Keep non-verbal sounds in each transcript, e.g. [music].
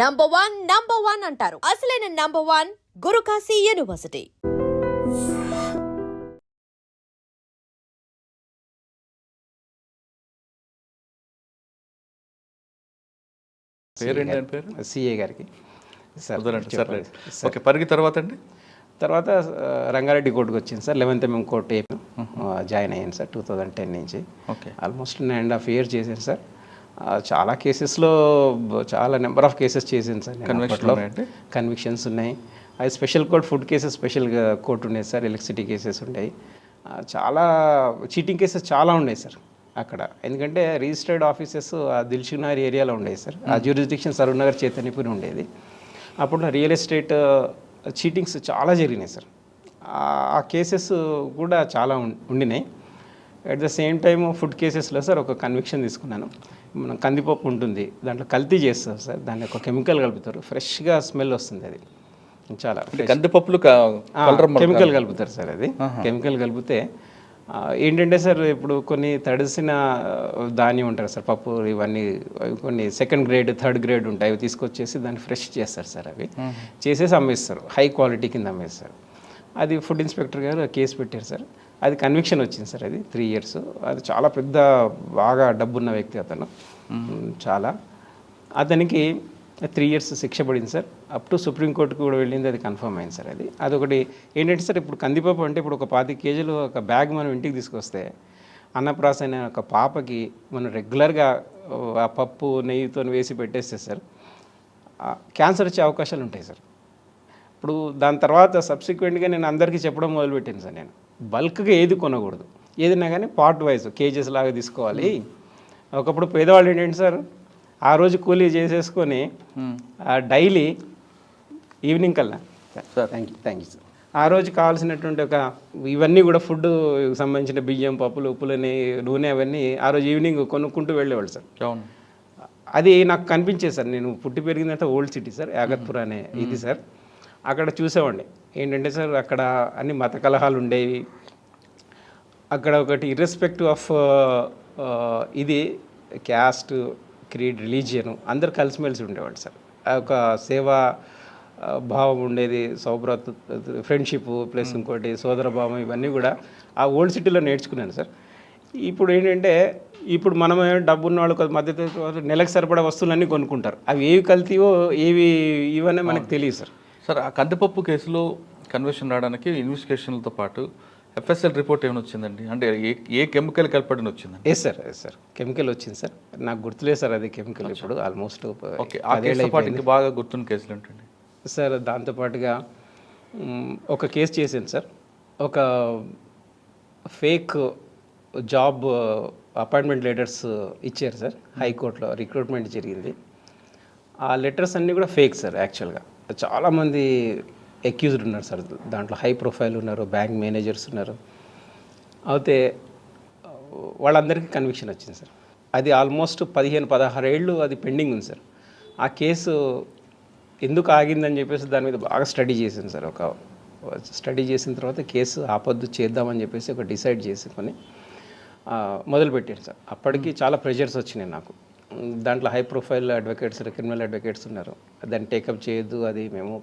Number one number one అంటారు. అసలైన number one Gurukashi university పేరు? సిఏ గారికి. సార్ ఓకే పరిగి తర్వాత అండి? తర్వాత రంగారెడ్డి కోర్టుకు వచ్చింది సార్. లెవెన్త్ మేము కోర్టు జాయిన్ అయ్యాను సార్ టూ థౌజండ్ టెన్ నుంచి. Okay. Almost nine and half year చేశాను సార్. చాలా కేసెస్లో చాలా నెంబర్ ఆఫ్ కేసెస్ చేశాను సార్ అప్పట్లో. కన్విక్షన్స్ ఉన్నాయి. అది స్పెషల్ కోర్ట్ ఫుడ్ కేసెస్ స్పెషల్గా కోర్టు ఉన్నాయి సార్ ఎలక్ట్రిసిటీ కేసెస్ ఉన్నాయి చాలా చీటింగ్ కేసెస్ చాలా ఉన్నాయి సార్ అక్కడ. ఎందుకంటే రిజిస్టర్డ్ ఆఫీసెస్ ఆ దిల్షునగర్ ఏరియాలో ఉండేది సార్. ఆ జ్యూరిస్డిక్షన్ సరూనగర్ చైతన్యపురి ఉండేది. అప్పుడు రియల్ ఎస్టేట్ చీటింగ్స్ చాలా జరిగినాయి సార్. ఆ- ఆ కేసెస్ కూడా చాలా ఉం- ఉండినాయి. At the same time food కేసెస్లో సార్ ఒక కన్విక్షన్ తీసుకున్నాను. మనం కందిపప్పు ఉంటుంది దాంట్లో కల్తీ చేస్తారు సార్ దాన్ని ఒక కెమికల్ కలుపుతారు. ఫ్రెష్గా స్మెల్ వస్తుంది అది. చాలా కందిపప్పులు కెమికల్ కలుపుతారు సార్ అది. కెమికల్ కలిపితే ఏంటంటే సార్ ఇప్పుడు కొన్ని తడిసిన ధాన్యం ఉంటారు సార్ పప్పు ఇవన్నీ కొన్ని సెకండ్ గ్రేడ్ థర్డ్ గ్రేడ్ ఉంటాయి అవి తీసుకొచ్చేసి దాన్ని ఫ్రెష్ చేస్తారు సార్ అవి. చేసేసి అమ్మేస్తారు. హై క్వాలిటీ కింద అమ్మేస్తారు. అది ఫుడ్ ఇన్స్పెక్టర్ గారు కేసు పెట్టారు సార్ అది కన్విక్షన్ వచ్చింది సార్ అది త్రీ ఇయర్స్ అది చాలా పెద్ద బాగా డబ్బున్న వ్యక్తి అతను. చాలా. అతనికి త్రీ ఇయర్స్ శిక్ష పడింది సార్. అప్ టు సుప్రీంకోర్టుకు కూడా వెళ్ళింది అది కన్ఫర్మ్ అయింది సార్ అది. అదొకటి ఏంటంటే సార్ ఇప్పుడు కందిపప్పు అంటే ఇప్పుడు ఒక పాతి కేజీలు ఒక బ్యాగ్ మనం ఇంటికి తీసుకొస్తే అన్నప్రాస అనే ఒక పాపకి మనం రెగ్యులర్గా ఆ పప్పు నెయ్యితో వేసి పెట్టేస్తే సార్ క్యాన్సర్ వచ్చే అవకాశాలు ఉంటాయి సార్. ఇప్పుడు దాని తర్వాత సబ్సిక్వెంట్గా నేను అందరికీ చెప్పడం మొదలుపెట్టాను సార్ నేను. బల్క్గా ఏది కొనకూడదు. ఏదైనా కానీ పార్ట్ వైజ్ కేజెస్ లాగా తీసుకోవాలి. ఒకప్పుడు పేదవాళ్ళు ఏంటంటే సార్ ఆ రోజు కూలీ చేసేసుకొని డైలీ ఈవినింగ్ కల్లా. Sir. Thank you thank you sir. ఆ రోజు కావాల్సినటువంటి ఒక ఇవన్నీ కూడా ఫుడ్ సంబంధించిన బియ్యం పప్పులు ఉప్పులని నూనె అవన్నీ ఆ రోజు ఈవినింగ్ కొనుక్కుంటూ వెళ్ళేవాళ్ళు సార్. అవును. అది నాకు కనిపించేది సార్. నేను పుట్టి పెరిగిందంటే ఓల్డ్ సిటీ సార్ యాగత్పుర అనే ఇది సార్. అక్కడ చూసేవాడిని. ఏంటంటే సార్ అక్కడ అన్ని మత కలహాలు ఉండేవి. అక్కడ ఒకటి ఇర్రెస్పెక్టివ్ ఆఫ్ ఇది క్యాస్ట్ క్రీడ్ రిలీజియన్ అందరు కలిసిమెలిసి ఉండేవాళ్ళు సార్. ఆ ఒక సేవా భావం ఉండేది సౌభ్రత ఫ్రెండ్షిప్ ప్లస్ ఇంకోటి సోదర భావం ఇవన్నీ కూడా ఆ ఓల్డ్ సిటీలో నేర్చుకున్నాను సార్. ఇప్పుడు ఏంటంటే ఇప్పుడు మనం డబ్బు ఉన్న వాళ్ళు మధ్య నెలకు సరిపడా వస్తువులన్నీ కొనుక్కుంటారు. అవి ఏవి కల్తీవో ఏవి ఇవన్నీ మనకు తెలియదు సార్. సార్ ఆ కందిపప్పు కేసులో కన్విక్షన్ రావడానికి ఇన్వెస్టిగేషన్లతో పాటు ఎఫ్ఎస్ఎల్ రిపోర్ట్ ఏమైనా వచ్చిందండి? అంటే ఏ ఏ కెమికల్ కలపడిన వచ్చిందండి? Yes sir yes sir chemical వచ్చింది సార్ నాకు గుర్తులేదు సార్ అది కెమికల్ ఇప్పుడు ఆల్మోస్ట్ ఓకే. ఆ కేసుతో పాటు ఇంకా బాగా గుర్తున్న కేసులు ఏంటండి? సార్ దాంతోపాటుగా ఒక కేసు చేశాను సార్ ఒక ఫేక్ జాబ్ అపాయింట్మెంట్ లెటర్స్ ఇచ్చారు సార్ హైకోర్టులో రిక్రూట్మెంట్ జరిగింది. ఆ లెటర్స్ అన్నీ కూడా ఫేక్ సార్ యాక్చువల్గా చాలామంది అక్యూజ్డ్ ఉన్నారు సార్. దాంట్లో హై ప్రొఫైల్ ఉన్నారు బ్యాంక్ మేనేజర్స్ ఉన్నారు. అయితే వాళ్ళందరికీ కన్విక్షన్ వచ్చింది సార్. అది ఆల్మోస్ట్ పదిహేను పదహారు ఏళ్ళు అది పెండింగ్ ఉంది సార్. ఆ కేసు ఎందుకు ఆగిందని చెప్పేసి దాని మీద బాగా స్టడీ చేశాను సార్. ఒక స్టడీ చేసిన తర్వాత కేసు ఆపొద్దు చేద్దామని చెప్పేసి ఒక డిసైడ్ చేసుకొని మొదలుపెట్టాను సార్. అప్పటికి చాలా ప్రెషర్స్ వచ్చినాయి నాకు. దాంట్లో high profile advocates criminal advocates ఉన్నారు. దాన్ని టేకప్ చేయొద్దు అది మేము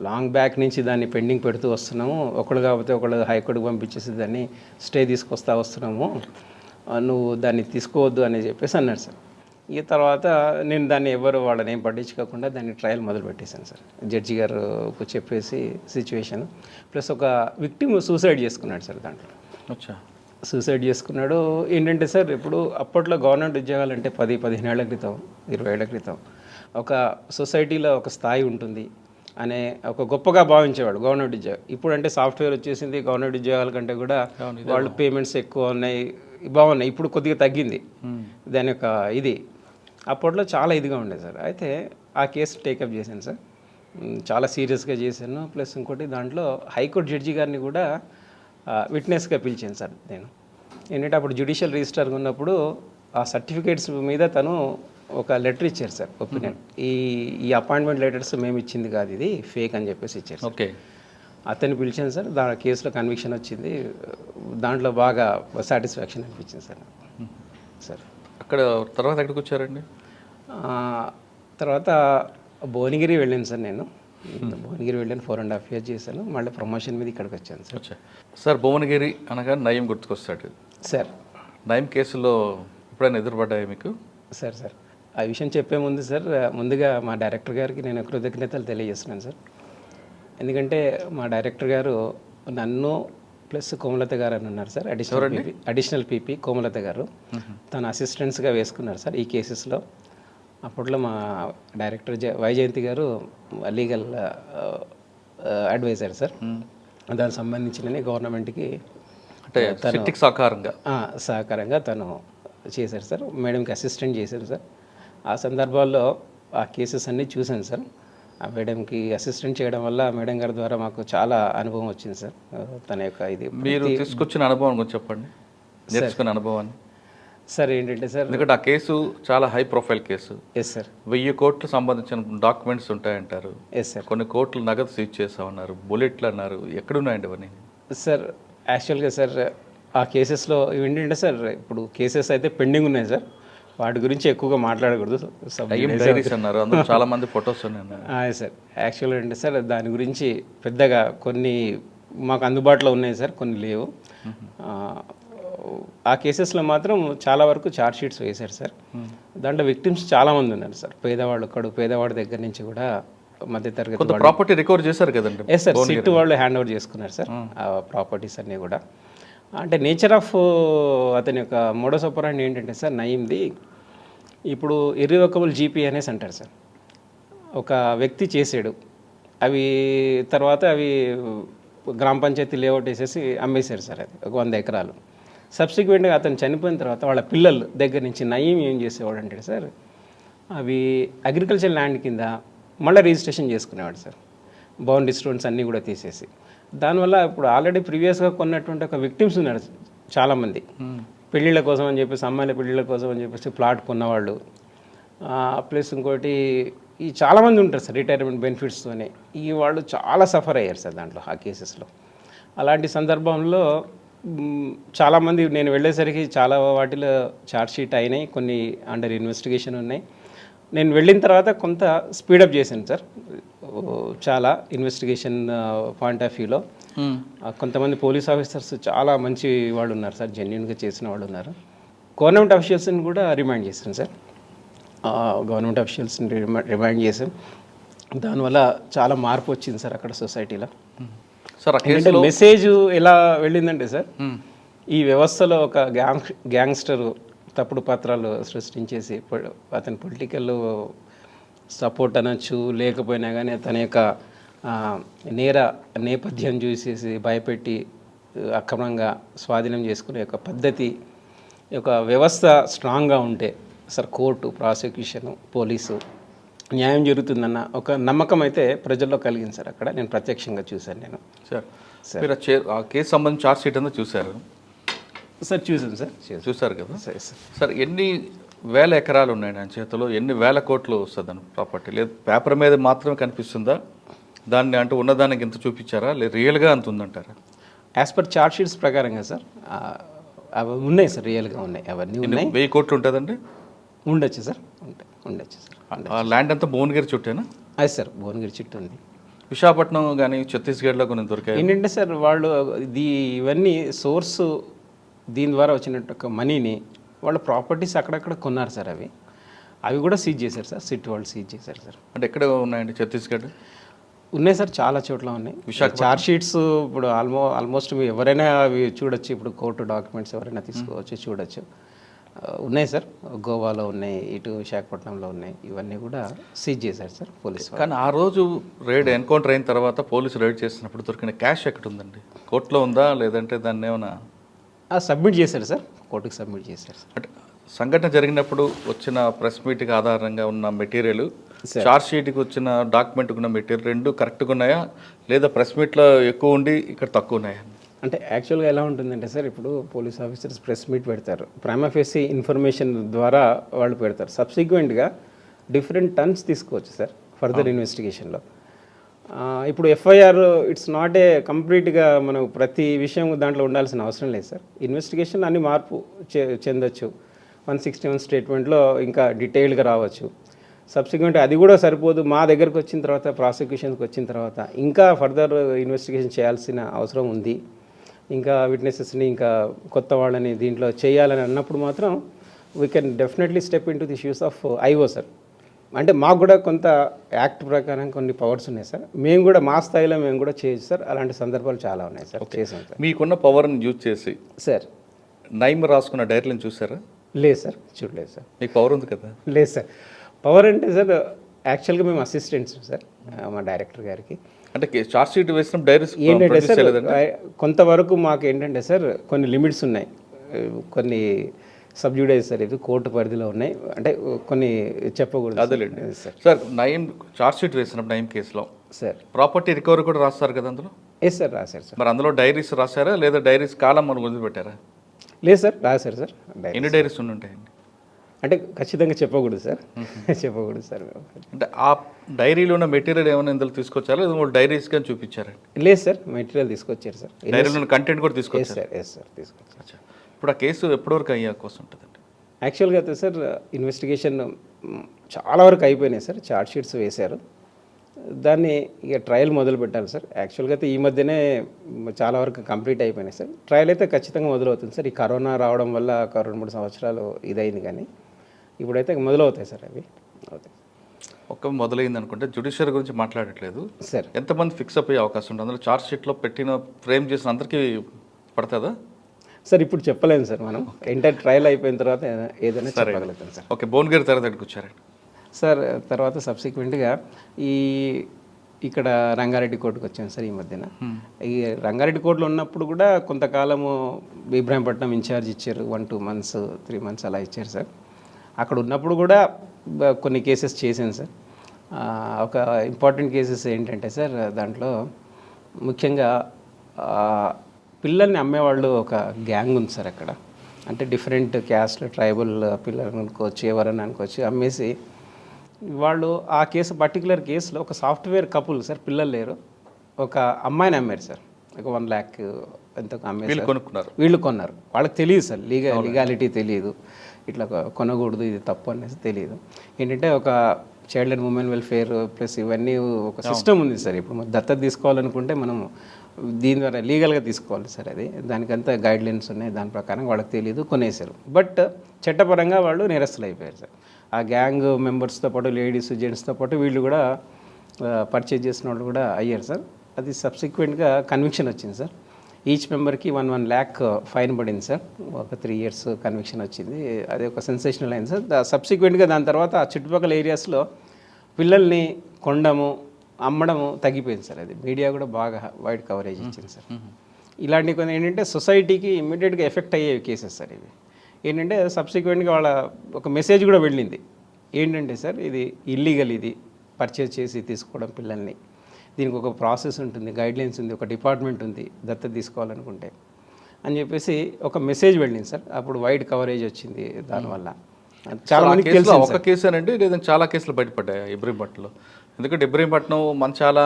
లాంగ్ బ్యాక్ నుంచి దాన్ని పెండింగ్ పెడుతూ వస్తున్నాము. ఒకళ్ళు కాకపోతే ఒకళ్ళు హైకోర్టుకు పంపించేసి దాన్ని స్టే తీసుకొస్తా వస్తున్నాము. నువ్వు దాన్ని తీసుకోవద్దు అని చెప్పేసి అన్నారు సార్. ఈ తర్వాత నేను దాన్ని ఎవరు వాళ్ళని ఏం పట్టించుకోకుండా దాన్ని ట్రయల్ మొదలు పెట్టేశాను సార్. జడ్జి గారుకు చెప్పేసి సిచ్యువేషన్ ప్లస్ ఒక విక్టిమ్ సూసైడ్ చేసుకున్నాడు సార్ దాంట్లో. అచ్చా. సూసైడ్ చేసుకున్నాడు. ఏంటంటే సార్ ఇప్పుడు అప్పట్లో గవర్నమెంట్ ఉద్యోగాలు అంటే పది పదిహేను ఏళ్ళ క్రితం ఇరవై ఏళ్ళ క్రితం ఒక సొసైటీలో ఒక స్థాయి ఉంటుంది అనే ఒక గొప్పగా భావించేవాడు గవర్నమెంట్ ఉద్యోగం ఇప్పుడు అంటే సాఫ్ట్వేర్ వచ్చేసింది గవర్నమెంట్ ఉద్యోగాల కంటే కూడా వాళ్ళు పేమెంట్స్ ఎక్కువ ఉన్నాయి బాగున్నాయి ఇప్పుడు కొద్దిగా తగ్గింది దాని యొక్క ఇది. అప్పట్లో చాలా ఇదిగా ఉండేది సార్. అయితే ఆ కేసు టేకప్ చేశాను సార్. చాలా సీరియస్గా చేశాను. ప్లస్ ఇంకోటి దాంట్లో హైకోర్టు జడ్జి గారిని కూడా విట్నెస్గా పిలిచాను సార్ నేను. ఏంటంటే అప్పుడు జ్యుడిషియల్ రిజిస్టర్గా ఉన్నప్పుడు ఆ సర్టిఫికేట్స్ మీద తను ఒక లెటర్ ఇచ్చారు సార్ ఒపీనియన్. ఈ ఈ అపాయింట్మెంట్ లెటర్స్ మేము ఇచ్చింది కాదు ఇది ఫేక్ అని చెప్పేసి ఇచ్చారు. ఓకే. అతన్ని పిలిచాను సార్ దా కేసులో కన్విక్షన్ వచ్చింది దాంట్లో బాగా సాటిస్ఫాక్షన్ అనిపించింది సార్. సార్. అక్కడ తర్వాత ఎక్కడికి వచ్చారండి? తర్వాత భువనగిరి వెళ్ళాను సార్ నేను. భువనగిరి వెళ్ళాను ఫోర్ అండ్ హాఫ్ ఇయర్స్ చేశాను. మళ్ళీ ప్రమోషన్ మీద ఇక్కడికి వచ్చాను సార్ సార్ భువనగిరి అనగా నయం గుర్తుకొస్తాడు. సార్ నయం కేసులో ఎప్పుడైనా ఎదురుపడ్డాయి మీకు? సార్ సార్ ఆ విషయం చెప్పే ముందు సార్ ముందుగా మా డైరెక్టర్ గారికి నేను కృతజ్ఞతలు తెలియజేస్తున్నాను సార్ ఎందుకంటే మా డైరెక్టర్ గారు నన్ను ప్లస్ కోమలత గారు అని ఉన్నారు sir additional PP additional PP Komalatha గారు. తన అసిస్టెంట్స్గా వేసుకున్నారు సార్ ఈ కేసెస్లో అప్పట్లో మా డైరెక్టర్ జ వైజయంతి గారు లీగల్ అడ్వైజర్ సార్. దానికి సంబంధించిన గవర్నమెంట్కి అంటే సహకారంగా? సహకారంగా తను చేశారు సార్. మేడంకి అసిస్టెంట్ చేశారు సార్. ఆ సందర్భాల్లో ఆ కేసెస్ అన్నీ చూశాను సార్. ఆ మేడంకి అసిస్టెంట్ చేయడం వల్ల మేడం గారి ద్వారా మాకు చాలా అనుభవం వచ్చింది సార్. తన యొక్క ఇది మీరు తీసుకొచ్చిన అనుభవం గురించి చెప్పండి. నేర్చుకున్న అనుభవాన్ని. సార్ ఏంటంటే సార్ ఎందుకంటే ఆ కేసు చాలా high profile case. Yes sir. వెయ్యి కోట్లు సంబంధించిన డాక్యుమెంట్స్ ఉంటాయంటారు. Yes sir. కొన్ని కోట్లు నగదు సీజ్ చేసామన్నారు బుల్లెట్లు అన్నారు ఎక్కడున్నాయండి అవన్నీ? సార్ యాక్చువల్గా సార్ ఆ కేసెస్లో ఏంటంటే సార్ ఇప్పుడు కేసెస్ అయితే పెండింగ్ ఉన్నాయి సార్. వాటి గురించి ఎక్కువగా మాట్లాడకూడదు. డైరీస్ అన్నారు అందులో చాలా మంది [laughs] ఫొటోస్ ఉన్నాయి సార్. యాక్చువల్ అంటే సార్ దాని గురించి పెద్దగా కొన్ని మాకు అందుబాటులో ఉన్నాయి సార్ కొన్ని లేవు. ఆ, కేసెస్లో మాత్రం చాలా వరకు ఛార్జ్ షీట్స్ వేశారు సార్. దాంట్లో విక్టిమ్స్ చాలామంది ఉన్నారు సార్. పేదవాళ్ళు కడు పేదవాడి దగ్గర నుంచి కూడా మధ్యతరగతి ప్రాపర్టీ రికవర్ చేశారు కదండి? ఎస్ సార్ సిట్ వాళ్ళు హ్యాండ్ ఓవర్ చేసుకున్నారు సార్. ఆ ప్రాపర్టీస్ అన్నీ కూడా. అంటే నేచర్ ఆఫ్ అతని యొక్క మోడస్ ఆపరాండి ఏంటంటే సార్ నయంది ఇప్పుడు ఇర్రివకబుల్ జీపీ అనేసి అంటారు సార్. ఒక వ్యక్తి చేసాడు అవి తర్వాత అవి గ్రామ పంచాయతీ లేఅవుట్ వేసేసి అమ్మేశారు సార్ అది ఒక వంద ఎకరాలు. సబ్సిక్వెంట్గా అతను చనిపోయిన తర్వాత వాళ్ళ పిల్లల దగ్గర నుంచి నయం ఏం చేసేవాడు అంటే సార్ అవి అగ్రికల్చర్ ల్యాండ్ కింద మళ్ళీ రిజిస్ట్రేషన్ చేసుకునేవాడు సార్. బౌండరీ స్టోన్స్ అన్నీ కూడా తీసేసి. దానివల్ల ఇప్పుడు ఆల్రెడీ ప్రీవియస్గా కొన్నటువంటి ఒక విక్టిమ్స్ ఉన్నారు చాలామంది. పెళ్ళిళ్ళ కోసం అని చెప్పేసి అమ్మాయిల పెళ్ళిళ్ళ కోసం అని చెప్పేసి ప్లాట్ కొన్నవాళ్ళు. ప్లస్ ఇంకోటి ఈ చాలామంది ఉంటారు సార్ రిటైర్మెంట్ బెనిఫిట్స్తోనే ఈ వాళ్ళు చాలా సఫర్ అయ్యారు సార్ దాంట్లో ఆ కేసెస్లో. అలాంటి సందర్భంలో చాలామంది నేను వెళ్ళేసరికి చాలా వాటిలో షీట్ అయినాయి కొన్ని అండర్ ఇన్వెస్టిగేషన్ ఉన్నాయి. నేను వెళ్ళిన తర్వాత కొంత స్పీడప్ చేశాను సార్. చాలా ఇన్వెస్టిగేషన్ పాయింట్ ఆఫ్ వ్యూలో కొంతమంది పోలీస్ ఆఫీసర్స్ చాలా మంచి వాళ్ళు ఉన్నారు సార్ జెన్యున్గా చేసిన వాళ్ళు ఉన్నారు. గవర్నమెంట్ అఫీషియల్స్ని కూడా రిమైండ్ చేశాను సార్. గవర్నమెంట్ అఫీషియల్స్ని రిమై రిమైండ్ చేశాం దానివల్ల చాలా మార్పు వచ్చింది సార్ అక్కడ సొసైటీలో సార్ మెసేజ్ ఎలా వెళ్ళిందంటే సార్ ఈ వ్యవస్థలో ఒక గ్యాంగ్ గ్యాంగ్స్టర్ తప్పుడు పత్రాలు సృష్టించేసి అతని పొలిటికల్ సపోర్ట్ అనొచ్చు లేకపోయినా కానీ తన యొక్క నేర నేపథ్యం చూసేసి భయపెట్టి అక్రమంగా స్వాధీనం చేసుకునే ఒక పద్ధతి యొక్క వ్యవస్థ స్ట్రాంగ్గా ఉంటే సార్ కోర్టు ప్రాసిక్యూషన్ పోలీసు న్యాయం జరుగుతుందన్న ఒక నమ్మకం అయితే ప్రజల్లో కలిగింది సార్ అక్కడ. నేను ప్రత్యక్షంగా చూశాను నేను. సార్ మీరు ఆ చే- ఆ కేసు సంబంధించి చార్జ్ షీట్ అంతా చూశారు? సార్ చూసాను సార్. చూశారు కదా? సరే సార్. సార్ ఎన్ని వేల ఎకరాలు ఉన్నాయి ఆయన చేతిలో? ఎన్ని వేల కోట్లు వస్తుంది ప్రాపర్టీ? లేదు పేపర్ మీద మాత్రమే కనిపిస్తుందా? దాన్ని అంటే ఉన్నదానికి ఇంత చూపించారా? లేదు రియల్గా అంత ఉందంటారా? యాజ్ పర్ చార్ట్ షీట్స్ ప్రకారంగా సార్ అవి ఉన్నాయి సార్ రియల్గా ఉన్నాయి. అవన్నీ ఉన్నాయి. వెయ్యి కోట్లు ఉంటుందండి? ఉండొచ్చు సార్ ఉంటాయి ఉండొచ్చు సార్. ల్యాండ్ అంతా భువనగిరి చుట్టేనా? అది సార్ భువనగిరి చుట్టూ ఉంది. విశాఖపట్నం కానీ ఛత్తీస్గఢ్లో కొన్ని దొరికాయి? ఏంటంటే సార్ వాళ్ళు ఇది ఇవన్నీ సోర్స్ దీని ద్వారా వచ్చినట్టు ఒక మనీని వాళ్ళ ప్రాపర్టీస్ అక్కడక్కడ కొన్నారు సార్ అవి. అవి కూడా సీజ్ చేశారు సార్ సిట్ వాళ్ళు సీజ్ చేశారు సార్. అంటే ఎక్కడ ఉన్నాయండి ఛత్తీస్గఢ్? ఉన్నాయి సార్ చాలా చోట్ల ఉన్నాయి. చార్జ్ షీట్స్ ఇప్పుడు ఆల్మో ఆల్మోస్ట్ ఎవరైనా అవి చూడొచ్చు. ఇప్పుడు కోర్టు డాక్యుమెంట్స్ ఎవరైనా తీసుకోవచ్చు చూడొచ్చు. ఉన్నాయి సార్. గోవాలో ఉన్నాయి ఇటు విశాఖపట్నంలో ఉన్నాయి. ఇవన్నీ కూడా సీజ్ చేశారు సార్ పోలీస్. కానీ ఆ రోజు రైడ్ ఎన్కౌంటర్ అయిన తర్వాత పోలీసు రైడ్ చేసినప్పుడు దొరికిన క్యాష్ ఎక్కడ ఉందండి కోర్టులో ఉందా? లేదంటే దాన్ని ఏమైనా సబ్మిట్ చేశారు సార్. కోర్టుకి సబ్మిట్ చేశారు సార్. అంటే సంఘటన జరిగినప్పుడు వచ్చిన ప్రెస్ మీట్కి ఆధారంగా ఉన్న మెటీరియల్ చార్జ్ షీట్కి వచ్చిన డాక్యుమెంట్కి ఉన్న మెటీరియల్ రెండు కరెక్ట్గా ఉన్నాయా? లేదా ప్రెస్ మీట్లో ఎక్కువ ఉండి ఇక్కడ తక్కువ ఉన్నాయా? అంటే యాక్చువల్గా ఎలా ఉంటుందంటే సార్ ఇప్పుడు పోలీస్ ఆఫీసర్స్ ప్రెస్ మీట్ పెడతారు. ప్రైమాఫేసి ఇన్ఫర్మేషన్ ద్వారా వాళ్ళు పెడతారు. సబ్సిక్వెంట్గా డిఫరెంట్ టర్న్స్ తీసుకోవచ్చు సార్ ఫర్దర్ ఇన్వెస్టిగేషన్లో ఇప్పుడు ఎఫ్ఐఆర్ ఇట్స్ నాట్ ఏ కంప్లీట్గా మనం ప్రతి విషయం దాంట్లో ఉండాల్సిన అవసరం లేదు సార్. ఇన్వెస్టిగేషన్ అన్ని మార్పు చెందొచ్చు. వన్ సిక్స్టీ వన్ స్టేట్మెంట్లో ఇంకా డీటెయిల్గా రావచ్చు. సబ్సిక్వెంట్ అది కూడా సరిపోదు. మా దగ్గరకు వచ్చిన తర్వాత ప్రాసిక్యూషన్కి వచ్చిన తర్వాత ఇంకా ఫర్దర్ ఇన్వెస్టిగేషన్ చేయాల్సిన అవసరం ఉంది. ఇంకా విట్నెసెస్ని ఇంకా కొత్త వాళ్ళని దీంట్లో చేయాలని అన్నప్పుడు మాత్రం we can definitely step into the issues of IO sir అంటే మాకు కూడా కొంత యాక్ట్ ప్రకారం కొన్ని పవర్స్ ఉన్నాయి సార్ మేము కూడా మా స్థాయిలో మేము కూడా చేయొచ్చు సార్ అలాంటి సందర్భాలు చాలా ఉన్నాయి సార్ చేసాం సార్ మీకున్న పవర్ని యూజ్ చేసి సార్ నైమ్ రాసుకున్న డైరీలను చూసారా? లేదు సార్ చూడలేదు సార్ మీకు పవర్ ఉంది కదా? లేదు సార్ పవర్ అంటే సార్ యాక్చువల్గా మేము అసిస్టెంట్స్ సార్ మా డైరెక్టర్ గారికి. అంటే చార్జ్ షీట్ వేసిన డైరీస్ ఏంటంటే సార్ కొంతవరకు మాకు ఏంటంటే సార్ కొన్ని లిమిట్స్ ఉన్నాయి. కొన్ని సబ్జుడైజ్ సార్ ఇది కోర్టు పరిధిలో ఉన్నాయి. అంటే కొన్ని చెప్పకూడదు అదేలేండి. Sir. Sir Nayeem charge sheet వేసినప్పుడు నైమ్ కేసులో సార్. ప్రాపర్టీ రికవరీ కూడా రాస్తారు కదా అందులో? ఎస్ సార్ రాశారు సార్. మరి అందులో డైరీస్ రాశారా లేదా డైరీస్ కాలం మనం వదిలిపెట్టారా లేదు సార్ రాశారు సార్. ఎన్ని డైరీస్ ఉండి ఉంటాయండి? అంటే ఖచ్చితంగా చెప్పకూడదు సార్. చెప్పకూడదు సార్. అంటే ఆ డైరీలో ఉన్న మెటీరియల్ ఏమైనా ఇందులో తీసుకొచ్చారా? లేదా డైరీస్ కానీ చూపించారండి లేదు సార్ మెటీరియల్ తీసుకొచ్చారు సార్. డైరీలో ఉన్న కంటెంట్ కూడా తీసుకొచ్చారు? సార్ ఎస్ సార్ తీసుకొచ్చారు. ఇప్పుడు ఆ కేసు ఎప్పటి వరకు అయ్యే కోసం ఉంటుందండి? యాక్చువల్గా అయితే సార్ ఇన్వెస్టిగేషన్ చాలా వరకు అయిపోయినాయి సార్. చార్ట్ షీట్స్ వేశారు. దాన్ని ఇక ట్రయల్ మొదలు పెట్టాలి సార్. యాక్చువల్గా అయితే ఈ మధ్యనే చాలా వరకు కంప్లీట్ అయిపోయినాయి సార్. ట్రయల్ అయితే ఖచ్చితంగా మొదలవుతుంది సార్. ఈ కరోనా రావడం వల్ల ఒక రెండు మూడు సంవత్సరాలు ఇదైంది కానీ. ఇప్పుడైతే మొదలవుతాయి సార్ అవి. అవుతాయి ఒక్క మొదలైంది అనుకుంటే జుడిషియర్ గురించి మాట్లాడట్లేదు. సార్. ఎంతమంది ఫిక్స్ అప్ అయ్యే అవకాశం ఉంటుంది? అందులో చార్జ్ షీట్లో పెట్టిన ఫ్రేమ్ చేసిన అందరికీ పడుతుందా? సార్ ఇప్పుడు చెప్పలేము సార్ మనం. ఎంటర్ ట్రయల్ అయిపోయిన తర్వాత ఏదైనా- చెప్పగలుగుతాం సార్. ఓకే భువనగిరి తెర దగ్గరికి వచ్చారండి. సార్ తర్వాత సబ్సిక్వెంట్గా ఈ ఇక్కడ రంగారెడ్డి కోర్టుకు వచ్చాను సార్ ఈ మధ్యన. ఈ రంగారెడ్డి కోర్టులో ఉన్నప్పుడు కూడా కొంతకాలము ఇబ్రాహీంపట్నం ఇన్ఛార్జ్ ఇచ్చారు. One two months three months అలా ఇచ్చారు సార్. అక్కడ ఉన్నప్పుడు కూడా కొన్ని కేసెస్ చేశాను సార్. ఒక ఇంపార్టెంట్ కేసెస్ ఏంటంటే సార్ దాంట్లో ముఖ్యంగా పిల్లల్ని అమ్మేవాళ్ళు ఒక గ్యాంగ్ ఉంది సార్ అక్కడ. అంటే డిఫరెంట్ క్యాస్ట్ ట్రైబల్ పిల్లలు అనుకోవచ్చు ఎవరైనా అనుకోవచ్చు అమ్మేసి వాళ్ళు ఆ కేసు పర్టికులర్ కేసులో ఒక సాఫ్ట్వేర్ కపుల్ సార్ పిల్లలు లేరు. ఒక అమ్మాయిని అమ్మారు సార్. ఒక వన్ ల్యాక్ ఎంతో సార్. కొనుక్కున్నారు. వీళ్ళు కొన్నారు. వాళ్ళకి తెలియదు సార్ లీగా లీగాలిటీ తెలియదు. ఇట్లా కొనకూడదు ఇది తప్పు అనేసి తెలియదు ఏంటంటే ఒక child and women welfare plus ఇవన్నీ ఒక సిస్టమ్ ఉంది సార్. ఇప్పుడు మనం దత్తత తీసుకోవాలనుకుంటే మనం దీని ద్వారా లీగల్గా తీసుకోవాలి సార్ అది. దానికంతా గైడ్ లైన్స్ ఉన్నాయి. దాని ప్రకారం వాళ్ళకి తెలియదు కొనేసారు బట్ చట్టపరంగా వాళ్ళు నేరస్తులు అయిపోయారు సార్. ఆ గ్యాంగ్ మెంబర్స్తో పాటు లేడీస్ జెంట్స్తో పాటు వీళ్ళు కూడా పర్చేజ్ చేసిన వాళ్ళు కూడా అయ్యారు సార్. అది సబ్సిక్వెంట్గా కన్విక్షన్ వచ్చింది సార్. ఈచ్ మెంబర్కి వన్ వన్ ల్యాక్ ఫైన్ పడింది సార్ ఒక త్రీ ఇయర్స్ కన్విక్షన్ వచ్చింది. అది ఒక సెన్సేషనల్ అయింది సార్ సబ్సిక్వెంట్గా దాని తర్వాత ఆ చుట్టుపక్కల ఏరియాస్లో పిల్లల్ని కొండము అమ్మడము తగ్గిపోయింది సార్ అది మీడియా కూడా బాగా వైడ్ కవరేజ్ ఇచ్చింది సార్ ఇలాంటి కొన్ని ఏంటంటే సొసైటీకి ఇమ్మీడియట్గా ఎఫెక్ట్ అయ్యే కేసెస్ సార్ ఇవి. ఏంటంటే సబ్సిక్వెంట్గా వాళ్ళ ఒక మెసేజ్ కూడా వెళ్ళింది. ఏంటంటే సార్ ఇది ఇల్లీగల్ ఇది. పర్చేజ్ చేసి తీసుకోవడం పిల్లల్ని. దీనికి ఒక ప్రాసెస్ ఉంటుంది గైడ్లైన్స్ ఉంది ఒక డిపార్ట్మెంట్ ఉంది దత్తత తీసుకోవాలనుకుంటే. అని చెప్పేసి ఒక మెసేజ్ వెళ్ళింది సార్. అప్పుడు వైడ్ కవరేజ్ వచ్చింది దానివల్ల. చాలా ఆ మందికి కేసులో తెలుసు ఒక కేసేనండి లేదా చాలా కేసులు బయటపడ్డాయి ఇబ్రహీంపట్నంలో. ఎందుకంటే ఇబ్రహీంపట్నం మంచాల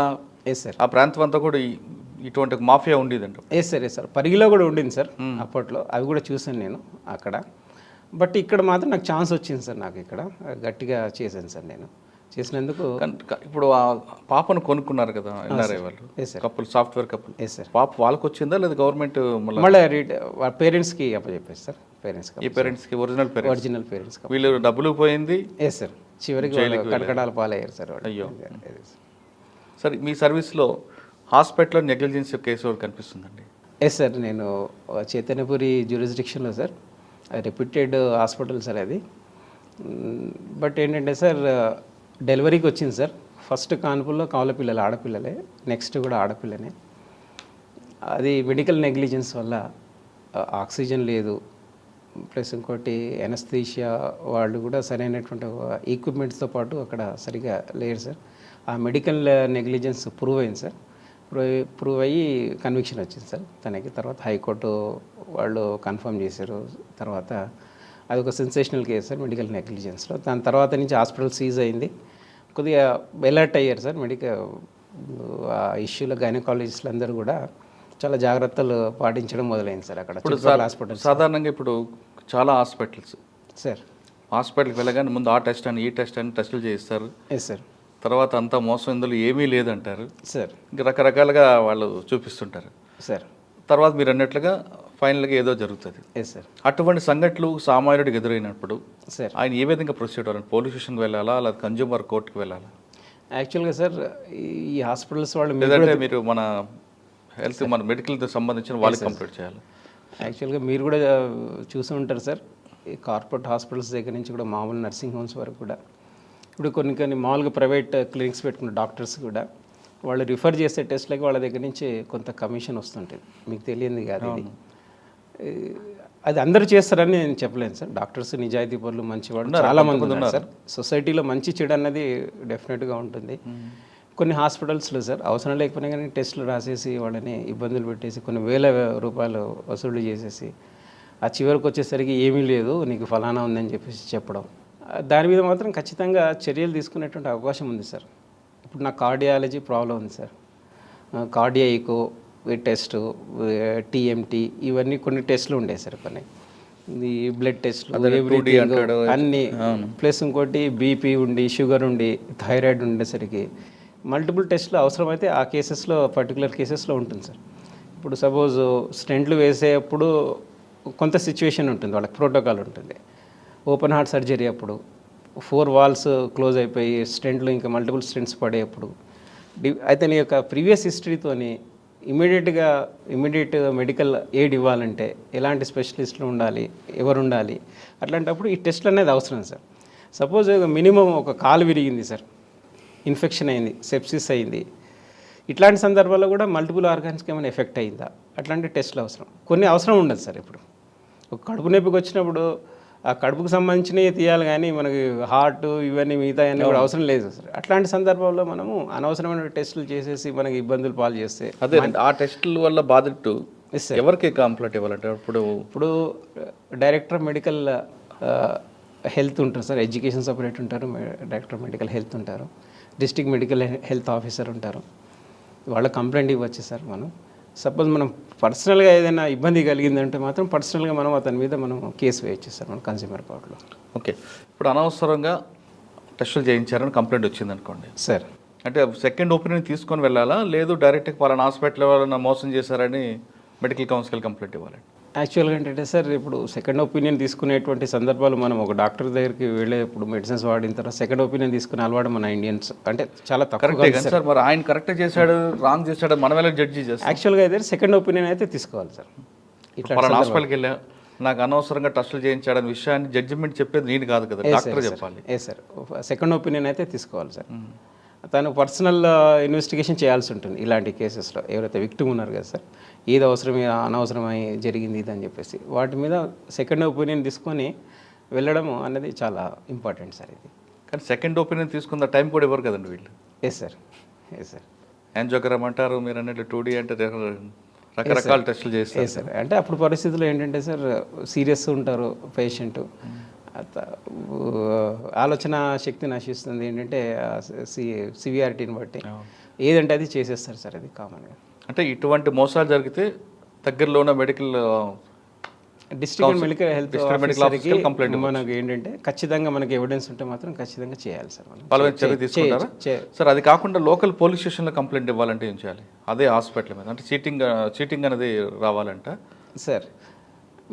ఎస్ సార్ ఆ ప్రాంతం అంతా కూడా ఇటువంటి మాఫియా ఉండేదంట. ఎస్ సార్ ఎస్ సార్ పరిగిలో కూడా ఉండింది సార్ అప్పట్లో. అవి కూడా చూసాను నేను అక్కడ. బట్ ఇక్కడ మాత్రం నాకు ఛాన్స్ వచ్చింది సార్ నాకు ఇక్కడ. గట్టిగా చేశాను సార్ నేను. చేసినందుకు ఇప్పుడు ఆ పాపను కొనుక్కున్నారు కదా ఎన్ఆర్ఐ వాళ్ళు. Couple software couple yes sir. పాప వాళ్ళకి వచ్చిందా లేదా గవర్నమెంట్ మళ్ళీ? పేరెంట్స్కి అప్పచెప్పేసి సార్. పేరెంట్స్కి ఈ పేరెంట్స్కి ఒరిజినల్ పేరెంట్స్. ఒరిజినల్ పేరెంట్స్కి వీళ్ళు డబ్బులు పోయింది. Yes sir. చివరికి వాళ్ళు కటకడాల పాలయ్యారు సార్ అయ్యో. సార్. మీ సర్వీస్లో హాస్పిటల్లో నెగ్లిజెన్స్ కేసు కనిపిస్తుందండి. Yes sir. నేను చైతన్యపురి జ్యూరిస్డిక్షన్లో సార్. రెప్యూటెడ్ హాస్పిటల్ సార్ అది. బట్ ఏంటంటే సార్ డెలివరీకి వచ్చింది సార్. ఫస్ట్ కాన్పుల్లో కవల పిల్లలు ఆడపిల్లలే. నెక్స్ట్ కూడా ఆడపిల్లనే. అది మెడికల్ నెగ్లిజెన్స్ వల్ల ఆక్సిజన్ లేదు. ప్లస్ ఇంకోటి ఎనస్థీషియా వాళ్ళు కూడా సరైనటువంటి ఈక్విప్మెంట్స్తో పాటు అక్కడ సరిగా లేరు సార్. ఆ మెడికల్ నెగ్లిజెన్స్ ప్రూవ్ అయింది సార్. ప్రూవ్ ప్రూవ్ అయ్యి కన్విక్షన్ వచ్చింది సార్. తనకి తర్వాత హైకోర్టు వాళ్ళు కన్ఫర్మ్ చేశారు. తర్వాత అది ఒక సెన్సేషనల్ కేసు సార్ మెడికల్ నెగ్లిజెన్స్లో. దాని తర్వాత నుంచి హాస్పిటల్ సీజ్ అయింది. కొద్దిగా అలర్ట్ అయ్యారు సార్ మెడికల్ ఆ ఇష్యూలో గైనకాలజిస్టులు అందరూ కూడా చాలా జాగ్రత్తలు పాటించడం మొదలైంది సార్ అక్కడ ఇప్పుడు హాస్పిటల్ సాధారణంగా ఇప్పుడు చాలా హాస్పిటల్స్. సార్. హాస్పిటల్కి వెళ్ళగానే ముందు ఆ టెస్ట్ అని ఈ టెస్ట్ అని టెస్టులు చేయిస్తారు. ఎస్ సార్ తర్వాత అంతా మోసం ఇందులో ఏమీ లేదంటారు. సార్ ఇంకా రకరకాలుగా వాళ్ళు చూపిస్తుంటారు. సార్ తర్వాత మీరు అన్నట్లుగా ఫైనల్గా ఏదో జరుగుతుంది. ఎస్ సార్ అటువంటి సంఘటనలు సామాన్యుడికి ఎదురైనప్పుడు సార్ ఆయన ఏ విధంగా ప్రొసీడ్ అవ్వాలి? పోలీస్ స్టేషన్కి వెళ్ళాలా? లేదా కన్జ్యూమర్ కోర్టుకి వెళ్ళాలా? యాక్చువల్గా సార్ ఈ హాస్పిటల్స్ వాళ్ళు మీరు లేదంటే మీరు మన హెల్త్ మన మెడికల్తో సంబంధించిన వాళ్ళకి కంప్లీట్ చేయాలి. యాక్చువల్గా మీరు కూడా చూసి ఉంటారు సార్ ఈ కార్పొరేట్ హాస్పిటల్స్ దగ్గర నుంచి కూడా మామూలు నర్సింగ్ హోమ్స్ వరకు కూడా. ఇప్పుడు కొన్ని కొన్ని మామూలుగా ప్రైవేట్ క్లినిక్స్ పెట్టుకున్న డాక్టర్స్ కూడా వాళ్ళు రిఫర్ చేసే టెస్ట్లకి వాళ్ళ దగ్గర నుంచి కొంత కమిషన్ వస్తుంటుంది. మీకు తెలియంది కాదు ఇది. అది అందరూ చేస్తారని నేను చెప్పలేను సార్. డాక్టర్స్ నిజాయితీ పనులు మంచివాడు చాలా మంది ఉన్నారు సార్. సొసైటీలో మంచి చెడు అన్నది డెఫినెట్గా ఉంటుంది. కొన్ని హాస్పిటల్స్లో సార్ అవసరం లేకపోయినా కానీ టెస్టులు రాసేసి వాళ్ళని ఇబ్బందులు పెట్టేసి కొన్ని వేల రూపాయలు వసూలు చేసేసి ఆ చివరికి వచ్చేసరికి ఏమీ లేదు నీకు ఫలానా ఉందని చెప్పేసి చెప్పడం. దాని మీద మాత్రం ఖచ్చితంగా చర్యలు తీసుకునేటువంటి అవకాశం ఉంది సార్. ఇప్పుడు నాకు కార్డియాలజీ ప్రాబ్లం ఉంది సార్. కార్డియాయికో టెస్ట్ టీఎంటీ ఇవన్నీ కొన్ని టెస్ట్లు ఉండే సార్ కొన్ని. ఈ బ్లడ్ టెస్ట్లు ఎవ్రీథింగ్ అన్ని. ప్లస్ ఇంకోటి బీపీ ఉండి షుగర్ ఉండి థైరాయిడ్ ఉండేసరికి మల్టిపుల్ టెస్ట్లు అవసరమైతే ఆ కేసెస్లో పర్టికులర్ కేసెస్లో ఉంటుంది సార్. ఇప్పుడు సపోజ్ స్టెంట్లు వేసేటప్పుడు కొంత సిచ్యువేషన్ ఉంటుంది వాళ్ళకి ప్రోటోకాల్ ఉంటుంది. ఓపెన్ హార్ట్ సర్జరీ అప్పుడు ఫోర్ వాల్స్ క్లోజ్ అయిపోయి స్టెంట్లు ఇంకా మల్టిపుల్ స్టెంట్స్ పడేటప్పుడు డి- అతని యొక్క ప్రీవియస్ హిస్టరీతోని ఇమీడియట్గా ఇమీడియట్ మెడికల్ ఎయిడ్ ఇవ్వాలంటే ఎలాంటి స్పెషలిస్టులు ఉండాలి ఎవరు ఉండాలి అట్లాంటప్పుడు ఈ టెస్ట్లు అనేది అవసరం సార్. సపోజ్ మినిమం ఒక కాలు విరిగింది సార్. ఇన్ఫెక్షన్ అయింది సెప్సిస్ అయింది. ఇట్లాంటి సందర్భాల్లో కూడా మల్టిపుల్ ఆర్గాన్స్కి ఏమైనా ఎఫెక్ట్ అయిందా? అట్లాంటి టెస్ట్లు అవసరం. కొన్ని అవసరం ఉండదు సార్ ఇప్పుడు ఒక కడుపు నొప్పికి వచ్చినప్పుడు ఆ కడుపుకు సంబంధించినవి తీయాలి కానీ మనకి హార్ట్ ఇవన్నీ మిగతా అన్నీ కూడా అవసరం లేదు సార్. అట్లాంటి సందర్భంలో మనము అనవసరమైన టెస్టులు చేసేసి మనకి ఇబ్బందులు పాలు చేస్తే అదే ఆ టెస్టుల వల్ల బాధిట్టు ఎవరికి కంప్లైంట్ ఇవ్వాలంటే ఇప్పుడు ఇప్పుడు డైరెక్టర్ మెడికల్ హెల్త్ ఉంటారు సార్. ఎడ్యుకేషన్ సపరేట్ ఉంటారు. డైరెక్టర్ మెడికల్ హెల్త్ ఉంటారు. డిస్ట్రిక్ట్ మెడికల్ హెల్త్ ఆఫీసర్ ఉంటారు. వాళ్ళ కంప్లైంట్ ఇవ్వచ్చు సార్ మనం. సపోజ్ మనం పర్సనల్గా ఏదైనా ఇబ్బంది కలిగిందంటే మాత్రం పర్సనల్గా మనం అతని మీద మనం కేసు వేయచ్చు సార్ మన కన్స్యూమర్ కోర్టులో. ఓకే. ఇప్పుడు అనవసరంగా టెస్టులు చేయించారని కంప్లైంట్ వచ్చింది అనుకోండి సార్. అంటే సెకండ్ ఒపీనియన్ తీసుకొని వెళ్ళాలా? లేదు డైరెక్ట్గా పలానా హాస్పిటల్ వాళ్ళని మోసం చేశారని మెడికల్ కౌన్సిల్ కంప్లైంట్ ఇవ్వాలండి. యాక్చువల్గా ఏంటంటే సార్ ఇప్పుడు సెకండ్ ఒపీనియన్ తీసుకునేటువంటి సందర్భాలు మనం ఒక డాక్టర్ దగ్గరికి వెళ్ళేప్పుడు మెడిసిన్స్ వాడిన తర్వాత సెకండ్ ఒపీనియన్ తీసుకునే అలవాటు మన ఇండియన్స్ అంటే చాలా తక్కువ సార్. మరి ఆయన కరెక్ట్ చేశాడు రాంగ్ చేశాడు మనం ఎలా జడ్జి చేస్తాం? యాక్చువల్గా అయితే సెకండ్ ఒపీనియన్ అయితే తీసుకోవాలి సార్. ఇట్లా హాస్పిటల్కి వెళ్ళా నాకు అనవసరంగా టెస్టులు చేయించాడని విషయాన్ని జడ్జిమెంట్ చెప్పేది నేను కాదు కదా డాక్టర్ చెప్పాలి. ఏ సార్ సెకండ్ ఒపీనియన్ అయితే తీసుకోవాలి సార్. తను పర్సనల్ ఇన్వెస్టిగేషన్ చేయాల్సి ఉంటుంది ఇలాంటి కేసెస్లో ఎవరైతే విక్టిమ్ ఉన్నారు కదా సార్. ఏది అవసరం ఏది అనవసరమై జరిగింది ఇది అని చెప్పేసి. వాటి మీద సెకండ్ ఒపీనియన్ తీసుకొని వెళ్ళడం అనేది చాలా ఇంపార్టెంట్ సార్ ఇది. కానీ సెకండ్ ఒపీనియన్ తీసుకున్న టైం కూడా ఇవ్వరు కదండి వీళ్ళు? Yes sir yes sir angiogram అంటారు మీరు అన్నట్టు టూ డీ అంటే రక- రకరకాల టెస్టులు చేస్తారు. ఏ సార్ అంటే అప్పుడు పరిస్థితుల్లో ఏంటంటే సార్ సీరియస్ ఉంటారు పేషెంట్ ఆలోచన శక్తి నశిస్తుంది ఏంటంటే సివియారిటీని బట్టి. ఏదంటే అది చేసేస్తారు సార్ అది కామన్గా అంటే ఇటువంటి మోసాలు జరిగితే దగ్గరలో ఉన్న medical district medical health District medical officer కి complaint మనకు ఏంటంటే ఖచ్చితంగా మనకి ఎవిడెన్స్ ఉంటే మాత్రం ఖచ్చితంగా చేయాలి సార్ మనం. చర్య తీసుకుంటారా? సార్ అది కాకుండా లోకల్ పోలీస్ స్టేషన్లో కంప్లైంట్ ఇవ్వాలంటే ఏం చేయాలి? అదే హాస్పిటల్ మీద. అంటే చీటింగ్ చీటింగ్ అనేది రావాలంట. సార్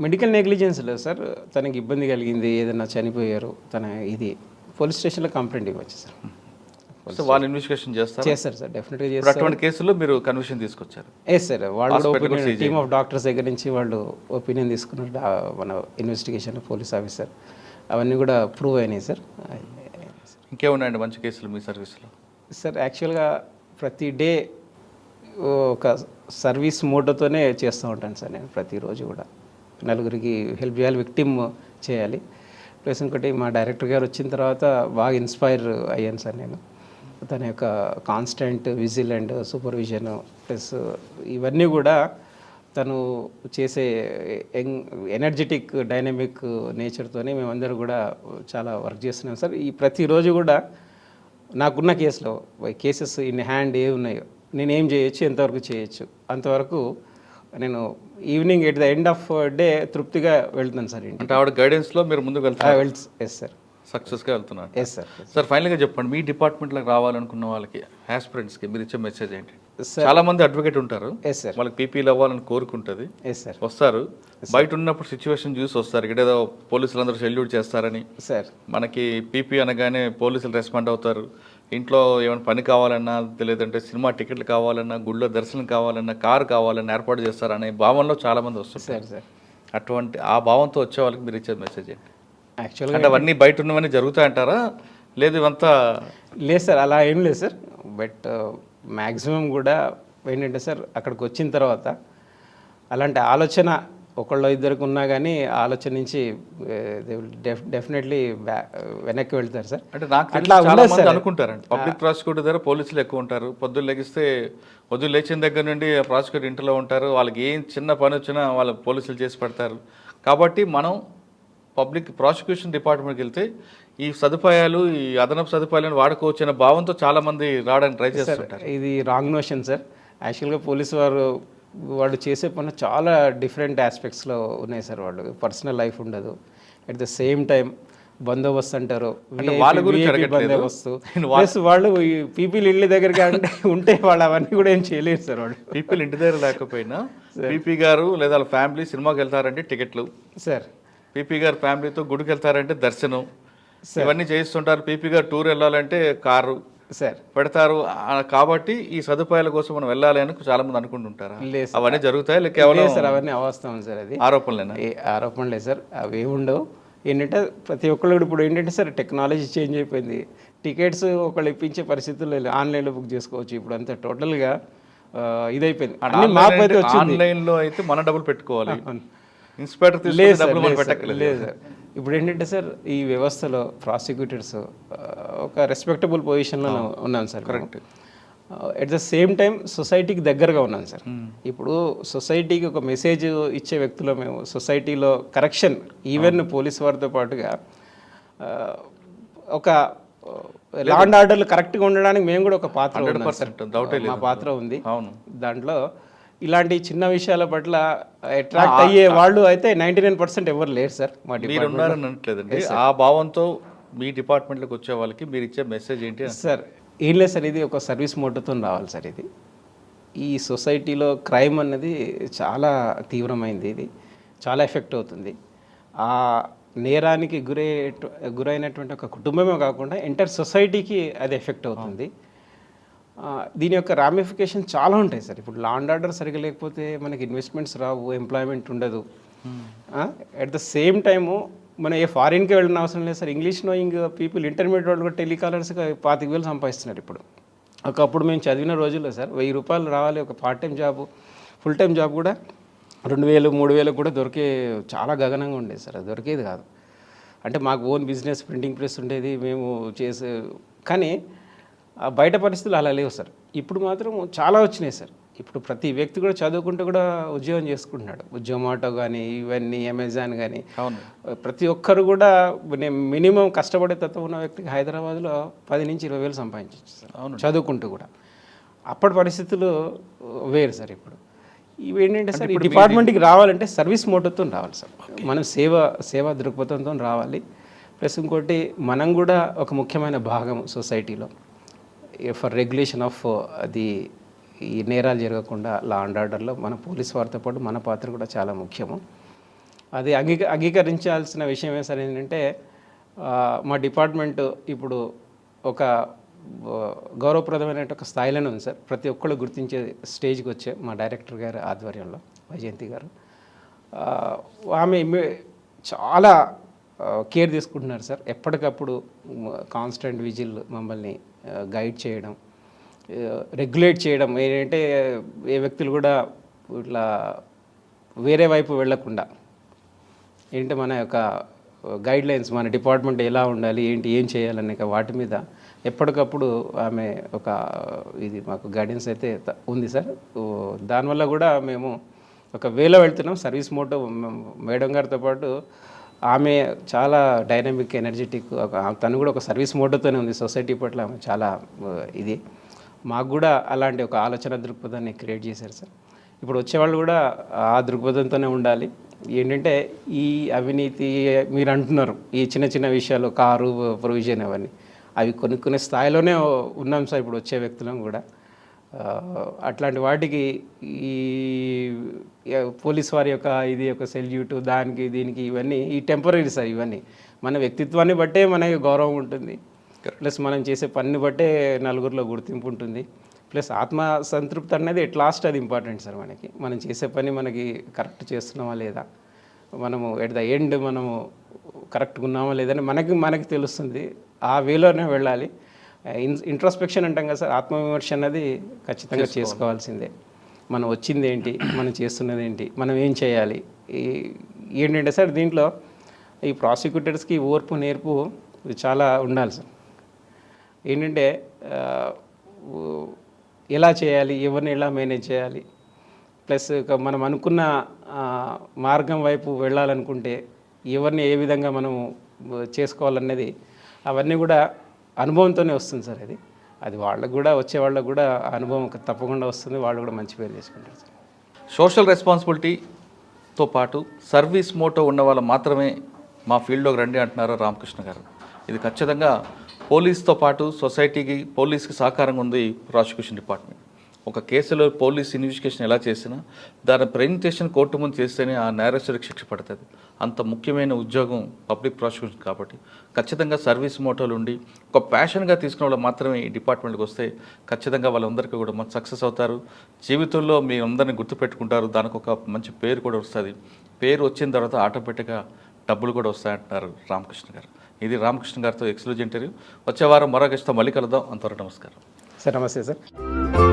మెడికల్ నెగ్లిజెన్స్లో సార్. తనకి ఇబ్బంది కలిగింది ఏదైనా చనిపోయారు తన ఇది పోలీస్ స్టేషన్లో కంప్లైంట్ ఇవ్వచ్చు సార్. వాళ్ళు ఇన్వెస్టిగేషన్ చేస్తారు? చేస్తారు సార్ డెఫినెట్గా చేస్తారు. అటువంటి కేసుల్లో మీరు కన్విషన్ తీసుకొచ్చారు. ఎస్ సార్ వాళ్ళు ఒపీనియన్ టీమ్ ఆఫ్ డాక్టర్స్ దగ్గర నుంచి వాళ్ళు ఒపీనియన్ తీసుకున్నారు. మన ఇన్వెస్టిగేషన్ పోలీస్ ఆఫీసర్ అవన్నీ కూడా ప్రూవ్ అయినాయి సార్ ఇంకేమున్నాయండి మంచి కేసులు మీ సర్వీస్లో సార్ యాక్చువల్గా ప్రతి డే ఒక సర్వీస్ మోటోతోనే చేస్తూ ఉంటాను సార్ నేను ప్రతిరోజు కూడా. నలుగురికి హెల్ప్ చేయాలి విక్టిమ్ చేయాలి. ప్లస్ ఇంకోటి మా డైరెక్టర్ గారు వచ్చిన తర్వాత బాగా ఇన్స్పైర్ అయ్యాను సార్ నేను. తన యొక్క constant vigil and supervision plus ఇవన్నీ కూడా తను చేసే యంగ్ ఎనర్జెటిక్ డైనమిక్ నేచర్తోనే మేమందరం కూడా చాలా వర్క్ చేస్తున్నాం సార్. ఈ ప్రతిరోజు కూడా నాకున్న కేసులో కేసెస్ ఇన్ హ్యాండ్ ఏ ఉన్నాయో నేను ఏం చేయొచ్చు ఎంతవరకు చేయొచ్చు అంతవరకు నేను evening at the end of day తృప్తిగా వెళ్తున్నాను సార్ అంటే ఆవిడ గైడెన్స్లో మీరు ముందుకు వెళ్తారు? వెళ్తు ఎస్ సార్. సక్సెస్గా వెళ్తున్నారు ఎస్ సార్ సార్ ఫైనల్గా చెప్పండి. మీ డిపార్ట్మెంట్లోకి రావాలనుకున్న వాళ్ళకి ఆస్పిరెంట్స్కి మీరు ఇచ్చే మెసేజ్ ఏంటి? చాలా మంది అడ్వకేట్ ఉంటారు. వాళ్ళకి పీపీలు అవ్వాలని కోరుకుంటుంది. వస్తారు. బయట ఉన్నప్పుడు సిచ్యువేషన్ చూసి వస్తారు. ఇక్కడ ఏదో పోలీసులు అందరూ సెల్యూట్ చేస్తారని. సార్ మనకి పీపీ అనగానే పోలీసులు రెస్పాండ్ అవుతారు. ఇంట్లో ఏమైనా పని కావాలన్నా లేదంటే సినిమా టికెట్లు కావాలన్నా గుళ్ళో దర్శనం కావాలన్నా కారు కావాలన్నా ఏర్పాటు చేస్తారనే భావనలో చాలా మంది వస్తారు సార్ సార్ అటువంటి ఆ భావంతో వచ్చే వాళ్ళకి మీరు ఇచ్చే మెసేజ్ ఏంటి? యాక్చువల్గా అంటే అవన్నీ బయట ఉన్నవన్నీ జరుగుతాయంటారా లేదు ఇవంతా లేదు సార్ అలా ఏం లేదు సార్. బట్ మ్యాక్సిమం కూడా ఏంటంటే సార్ అక్కడికి వచ్చిన తర్వాత అలాంటి ఆలోచన ఒకళ్ళు ఇద్దరికి ఉన్నా కానీ ఆలోచన నుంచి డెఫినెట్లీ వెనక్కి వెళ్తారు సార్. అంటే నాకు అట్లా. అనుకుంటారండి. పబ్లిక్ ప్రాసిక్యూటర్ దగ్గర పోలీసులు ఎక్కువ ఉంటారు. పొద్దున్న లెగిస్తే పొద్దున్న లేచిన దగ్గర నుండి ప్రాసిక్యూటర్ ఇంట్లో ఉంటారు. వాళ్ళకి ఏం చిన్న పని వచ్చినా వాళ్ళ పోలీసులు చేసి పెడతారు. కాబట్టి మనం పబ్లిక్ ప్రాసిక్యూషన్ డిపార్ట్మెంట్కి వెళ్తే ఈ సదుపాయాలు ఈ అదనపు సదుపాయాలను వాడుకోవచ్చు అనే భావంతో చాలా మంది రావడానికి ట్రై చేస్తుంటారు. ఇది రాంగ్ నోషన్ సార్ యాక్చువల్గా పోలీసు వారు వాళ్ళు చేసే పనులు చాలా డిఫరెంట్ ఆస్పెక్ట్స్లో ఉన్నాయి సార్ వాళ్ళు. పర్సనల్ లైఫ్ ఉండదు. అట్ ద సేమ్ టైం బందోబస్తు అంటారు. అంటే వాళ్ళ గురించి. బందోబస్తు. ప్లస్ వాళ్ళు పీపీలు ఇళ్ళ దగ్గరికి అంటే ఉంటే వాళ్ళు అవన్నీ కూడా ఏం చేయలేరు సార్ వాళ్ళు. పీపుల్ ఇంటి దగ్గర లేకపోయినా పీపీ గారు లేదా వాళ్ళ ఫ్యామిలీ సినిమాకి వెళ్తారంటే టికెట్లు. సార్ పీపీ గారు ఫ్యామిలీతో గుడికి వెళ్తారంటే దర్శనం ఇవన్నీ చేస్తుంటారు పీపీ గారు టూర్ వెళ్ళాలంటే కారు సార్. పెడతారు. కాబట్టి ఈ సదుపాయాల కోసం మనం వెళ్ళాలి అని చాలా మంది అనుకుంటుంటారా అవన్నీ జరుగుతాయి? లేక కేవలం లేదు సార్ అవన్నీ అవాస్తవం సార్ అది. ఆరోపణలేనా? ఏ ఆరోపణ లేదు సార్. అవి ఉండవు. ఏంటంటే ప్రతి ఒక్కళ్ళు ఇప్పుడు ఏంటంటే సార్ టెక్నాలజీ చేంజ్ అయిపోయింది. టికెట్స్ ఒకళ్ళు ఇప్పించే పరిస్థితులు లేదు. ఆన్లైన్లో బుక్ చేసుకోవచ్చు. ఇప్పుడు అంతా టోటల్గా ఇదైపోయింది. అన్ని మార్పు అయితే వచ్చింది. ఆన్లైన్లో అయితే మన డబ్బులు పెట్టుకోవాలి. ఇన్స్పెక్టర్ లేదు తీసుకునే సార్ డబ్బులు మనం లేదు సార్, పెట్టక్కర్లేదు లేదు సార్. ఇప్పుడు ఏంటంటే సార్ ఈ వ్యవస్థలో ప్రాసిక్యూటర్స్ ఒక రెస్పెక్టబుల్ పొజిషన్లో ఉన్నాను sir correct at the same time సొసైటీకి దగ్గరగా ఉన్నాను సార్. ఇప్పుడు సొసైటీకి ఒక మెసేజ్ ఇచ్చే వ్యక్తులు మేము. సొసైటీలో కరెక్షన్ ఈవెన్ పోలీస్ వారితో పాటుగా ఆ, ఒక లా అండ్ ఆర్డర్లు కరెక్ట్గా ఉండడానికి మేము కూడా ఒక పాత్ర ఉన్నాం సార్. 100% డౌటే మా పాత్ర ఉంది. అవును. దాంట్లో ఇలాంటి చిన్న విషయాల పట్ల అట్రాక్ట్ అయ్యే వాళ్ళు అయితే నైంటీ నైన్ పర్సెంట్ ఎవరు లేరు సార్ మా ఉన్నారని అనట్లేదండి. ఆ భావంతో మీ డిపార్ట్మెంట్లోకి వచ్చే వాళ్ళకి మీరు ఇచ్చే మెసేజ్ ఏంటి. సార్ ఏం లేదు సార్ ఇది ఒక సర్వీస్ మోటోతో రావాలి సార్ ఇది. ఈ సొసైటీలో క్రైమ్ అన్నది చాలా తీవ్రమైంది ఇది. చాలా ఎఫెక్ట్ అవుతుంది. ఆ నేరానికి గురై గురైనటువంటి ఒక కుటుంబమే కాకుండా ఎంటైర్ సొసైటీకి అది ఎఫెక్ట్ అవుతుంది. దీని యొక్క రామిఫికేషన్ చాలా ఉంటాయి సార్. ఇప్పుడు లా అండ్ ఆర్డర్ సరిగా లేకపోతే మనకి ఇన్వెస్ట్మెంట్స్ రావు ఎంప్లాయ్మెంట్ ఉండదు. అట్ ద సేమ్ టైము మనం ఏ ఫారిన్కి వెళ్ళిన అవసరం లేదు sir. English knowing people intermediate వాళ్ళు కూడా టెలికాలర్స్గా పాతిక వేలు సంపాదిస్తున్నారు ఇప్పుడు. ఒకప్పుడు మేము చదివిన రోజుల్లో సార్ వెయ్యి రూపాయలు రావాలి ఒక part time job full time job కూడా రెండు వేలు మూడు వేలకు కూడా దొరికే చాలా గగనంగా ఉండేది సార్. అది దొరికేది కాదు. అంటే మాకు ఓన్ బిజినెస్ ప్రింటింగ్ ప్రెస్ ఉండేది మేము చేసే కానీ బయట పరిస్థితులు అలా లేవు సార్. ఇప్పుడు మాత్రం చాలా వచ్చినాయి సార్. ఇప్పుడు ప్రతి వ్యక్తి కూడా చదువుకుంటూ కూడా ఉద్యోగం చేసుకుంటున్నాడు. జొమాటో కానీ ఇవన్నీ అమెజాన్ కానీ అవును. ప్రతి ఒక్కరు కూడా నేను మినిమం కష్టపడే తత్వం ఉన్న వ్యక్తికి హైదరాబాద్లో పది నుంచి ఇరవై వేలు సంపాదించవచ్చు సార్. అవును. చదువుకుంటూ కూడా. అప్పటి పరిస్థితులు వేరు సార్ ఇప్పుడు. ఇవి ఏంటంటే సార్ ఈ డిపార్ట్మెంట్కి రావాలంటే సర్వీస్ మోటోతో రావాలి సార్. మనం సేవ సేవా దృక్పథంతో రావాలి. ప్లస్ ఇంకోటి మనం కూడా ఒక ముఖ్యమైన భాగం సొసైటీలో. ఫర్ రెగ్యులేషన్ ఆఫ్ అది ఈ నేరాలు జరగకుండా లా అండ్ ఆర్డర్లో మన పోలీస్ వారితో పాటు మన పాత్ర కూడా చాలా ముఖ్యము. అది అంగీక అంగీకరించాల్సిన విషయం ఏం ఏంటంటే మా డిపార్ట్మెంట్ ఇప్పుడు ఒక గౌరవప్రదమైన ఒక స్థాయిలోనే ఉంది సార్. ప్రతి ఒక్కళ్ళు గుర్తించే స్టేజ్కి వచ్చే మా డైరెక్టర్ గారు ఆధ్వర్యంలో వైజయంతి గారు. ఆమె చాలా కేర్ తీసుకుంటున్నారు సార్. ఎప్పటికప్పుడు కాన్స్టెంట్ విజిల్ మమ్మల్ని గైడ్ చేయడం రెగ్యులేట్ చేయడం. ఏంటంటే ఏ వ్యక్తులు కూడా ఇట్లా వేరే వైపు వెళ్ళకుండా ఏంటి మన యొక్క గైడ్ లైన్స్ మన డిపార్ట్మెంట్ ఎలా ఉండాలి ఏంటి ఏం చేయాలనే వాటి మీద ఎప్పటికప్పుడు ఆమె ఒక ఇది మాకు గైడెన్స్ అయితే ఉంది సార్. దానివల్ల కూడా మేము ఒక వేలో వెళ్తున్నాం. సర్వీస్ మోటో మేడం గారితో పాటు ఆమె చాలా డైనమిక్ ఎనర్జెటిక్ తను కూడా ఒక సర్వీస్ మోటోతోనే ఉంది సొసైటీ పట్ల ఆమె చాలా ఇది. మాకు కూడా అలాంటి ఒక ఆలోచన దృక్పథాన్ని క్రియేట్ చేశారు సార్. ఇప్పుడు వచ్చేవాళ్ళు కూడా ఆ దృక్పథంతోనే ఉండాలి. ఏంటంటే ఈ అవినీతి మీరు అంటున్నారు ఈ చిన్న చిన్న విషయాలు కారు ప్రొవిజన్ అవన్నీ. అవి కొనుక్కునే స్థాయిలోనే ఉన్నాం సార్ ఇప్పుడు వచ్చే వ్యక్తులం కూడా. అట్లాంటి వాటికి ఈ పోలీస్ వారి యొక్క ఇది యొక్క సెల్యూట్ దానికి దీనికి ఇవన్నీ ఈ టెంపరీ సార్ ఇవన్నీ మన వ్యక్తిత్వాన్ని బట్టే మనకి గౌరవం ఉంటుంది. ప్లస్ మనం చేసే పనిని బట్టే నలుగురిలో గుర్తింపు ఉంటుంది. ప్లస్ ఆత్మ సంతృప్తి అనేది ఎట్ లాస్ట్ అది ఇంపార్టెంట్ సార్ మనకి. మనం చేసే పని మనకి కరెక్ట్ చేస్తున్నామా లేదా? మనము ఎట్ ద ఎండ్ మనము కరెక్ట్గా ఉన్నామా లేదని మనకి మనకి తెలుస్తుంది. ఆ వేలోనే వెళ్ళాలి. ఇంట్రోస్పెక్షన్ అంటాం కదా సార్ ఆత్మవిమర్శ అన్నది ఖచ్చితంగా చేసుకోవాల్సిందే. మనం వచ్చింది ఏంటి మనం చేస్తున్నది ఏంటి మనం ఏం చేయాలి? ఏంటంటే సార్ దీంట్లో ఈ ప్రాసిక్యూటర్స్కి ఓర్పు నేర్పు చాలా ఉండాలి సార్. ఏంటంటే ఊ- ఎలా చేయాలి ఎవరిని ఎలా మేనేజ్ చేయాలి? ప్లస్ మనం అనుకున్న మార్గం వైపు వెళ్ళాలనుకుంటే ఎవరిని ఏ విధంగా మనం చేసుకోవాలనేది అవన్నీ కూడా అనుభవంతోనే వస్తుంది సార్ అది. అది వాళ్ళకు కూడా వచ్చే వాళ్ళకు కూడా అనుభవం తప్పకుండా వస్తుంది. వాళ్ళు కూడా మంచి పేరు చేసుకుంటారు సార్. సోషల్ రెస్పాన్సిబిలిటీతో పాటు సర్వీస్ మోటో ఉన్న వాళ్ళు మాత్రమే మా ఫీల్డ్లోకి రండి అంటున్నారు రామకృష్ణ గారు. ఇది ఖచ్చితంగా పోలీస్తో పాటు సొసైటీకి పోలీస్కి సహకారంగా ఉంది ప్రాసిక్యూషన్ డిపార్ట్మెంట్. ఒక కేసులో పోలీస్ ఇన్వెస్టిగేషన్ ఎలా చేసినా దాని ప్రజెంటేషన్ కోర్టు ముందు చేస్తేనే ఆ నేరస్తుడికి శిక్ష పడుతుంది. అంత ముఖ్యమైన ఉద్యోగం పబ్లిక్ ప్రాసిక్యూషన్ కాబట్టి ఖచ్చితంగా సర్వీస్ మోటోలు ఉండి ఒక ప్యాషన్గా తీసుకున్న వాళ్ళు మాత్రమే ఈ డిపార్ట్మెంట్కి వస్తే ఖచ్చితంగా వాళ్ళందరికీ కూడా మంచి సక్సెస్ అవుతారు. జీవితంలో మీ అందరిని గుర్తుపెట్టుకుంటారు. దానికి ఒక మంచి పేరు కూడా వస్తుంది. పేరు వచ్చిన తర్వాత ఆటోమేటిక్గా డబ్బులు కూడా వస్తాయంటున్నారు రామకృష్ణ గారు. ఇది రామకృష్ణ గారితో ఎక్స్క్లూజ్ ఇంటర్వ్యూ. వచ్చే వారం మరో గెస్ట్తో మళ్ళీ కలుద్దాం. అంతవరకు నమస్కారం. సార్ నమస్తే సార్.